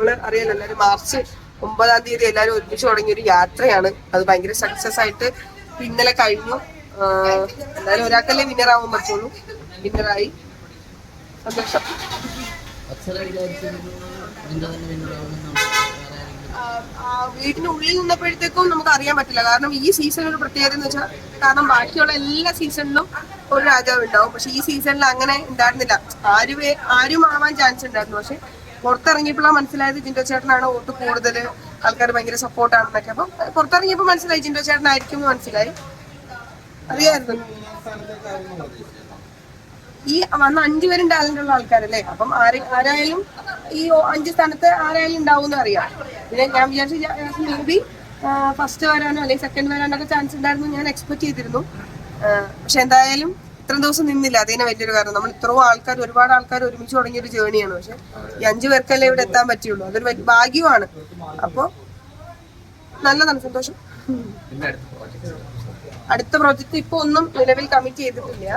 നമ്മൾ അറിയാലോ എല്ലാവരും മാർച്ച് ഒമ്പതാം തീയതി എല്ലാവരും ഒരുമിച്ച് തുടങ്ങിയ ഒരു യാത്രയാണ്. അത് ഭയങ്കര സക്സസ് ആയിട്ട് ഇന്നലെ കഴിഞ്ഞു. എന്തായാലും ഒരാൾക്കല്ലേ വിന്നർ ആവാൻ പറ്റുള്ളൂ. വിന്നറായി സന്തോഷം. വീട്ടിനുള്ളിൽ നിന്നപ്പോഴത്തേക്കും നമുക്ക് അറിയാൻ പറ്റില്ല. കാരണം ഈ സീസൺ ഒരു പ്രത്യേകത എന്ന് വെച്ചാൽ കാരണം ബാക്കിയുള്ള എല്ലാ സീസണിലും ഒരു രാജാവ് ഉണ്ടാവും. പക്ഷെ ഈ സീസണിൽ അങ്ങനെ ഉണ്ടായിരുന്നില്ല. ആരും ആരും ആവാൻ ചാൻസ് ഉണ്ടായിരുന്നു. പക്ഷെ പുറത്തിറങ്ങിയപ്പോഴാണ് മനസ്സിലായത് ജിൻഡോ ചേട്ടനാണ് വോട്ട് കൂടുതൽ ആൾക്കാർ ഭയങ്കര സപ്പോർട്ടാണെന്നൊക്കെ. അപ്പം പുറത്തിറങ്ങിയപ്പോൾ മനസ്സിലായി ജിൻഡോ ചേട്ടനായിരിക്കും എന്ന് മനസ്സിലായി. അറിയായിരുന്നു. ഈ വന്ന അഞ്ചു പേരും ടാലന്റ് ഉള്ള ആൾക്കാരല്ലേ? അപ്പം ആരെ ആരായാലും ഈ അഞ്ച് സ്ഥാനത്ത് ആരായാലും ഉണ്ടാവും എന്ന് അറിയാം. പിന്നെ ഞാൻ വിചാരിച്ചു മേ ബി ഫസ്റ്റ് വരാനോ അല്ലെങ്കിൽ സെക്കൻഡ് വരാനോ ഒക്കെ ചാൻസ് ഉണ്ടായിരുന്നു. ഞാൻ എക്സ്പെക്ട് ചെയ്തിരുന്നു. പക്ഷെ എന്തായാലും ഇത്രയും ദിവസം നിന്നില്ല. അതിനെ വലിയൊരു കാരണം. നമ്മൾ ഇത്രയും ആൾക്കാർ ഒരുപാട് ആൾക്കാർ ഒരുമിച്ച് തുടങ്ങിയ ഒരു ജേണിയാണ് പക്ഷെ ഈ അഞ്ചു പേർക്കല്ലേ ഇവിടെ എത്താൻ പറ്റുള്ളൂ. അതൊരു ഭാഗ്യമാണ്. അപ്പോൾ നല്ലതാണ്. സന്തോഷം. അടുത്ത പ്രോജക്റ്റ് ഇപ്പൊ ഒന്നും നിലവിൽ കമ്മിറ്റ് ചെയ്തിട്ടില്ല.